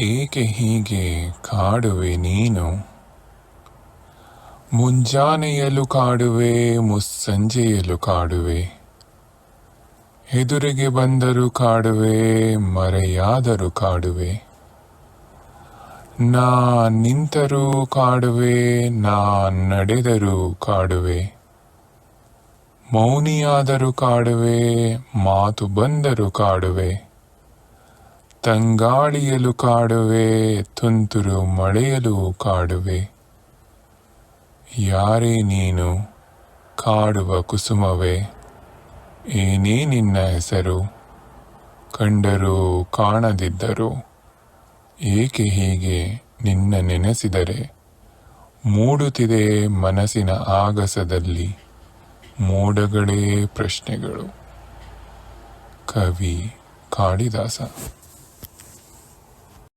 ಏಕೆ ಹೀಗೆ ಕಾಡುವೆ ನೀನು? ಮುಂಜಾನೆಯಲು ಕಾಡುವೆ, ಮುಸ್ಸಂಜೆಯಲು ಕಾಡುವೆ. ಎದುರಿಗೆ ಬಂದರು ಕಾಡುವೆ, ಮರೆಯಾದರೂ ಕಾಡುವೆ. ನಾ ನಿಂತರೂ ಕಾಡುವೆ, ನಾ ನಡೆದರೂ ಕಾಡುವೆ. ಮೌನಿಯಾದರೂ ಕಾಡುವೆ, ಮಾತು ಬಂದರೂ ಕಾಡುವೆ. ತಂಗಾಳಿಯಲು ಕಾಡುವೆ, ತುಂತುರು ಮಳೆಯಲು ಕಾಡುವೆ. ಯಾರೇ ನೀನು ಕಾಡುವ ಕುಸುಮವೇ, ಏನೇ ನಿನ್ನ ಹೆಸರು ಕಂಡರೂ ಕಾಣದಿದ್ದರು, ಏಕೆ ಹೀಗೆ ನಿನ್ನ ನೆನೆಸಿದರೆ? ಮೂಡುತ್ತಿದೆ ಮನಸ್ಸಿನ ಆಗಸದಲ್ಲಿ ಮೋಡಗಳೇ ಪ್ರಶ್ನೆಗಳು. ಕವಿ ಕಾಳಿದಾಸ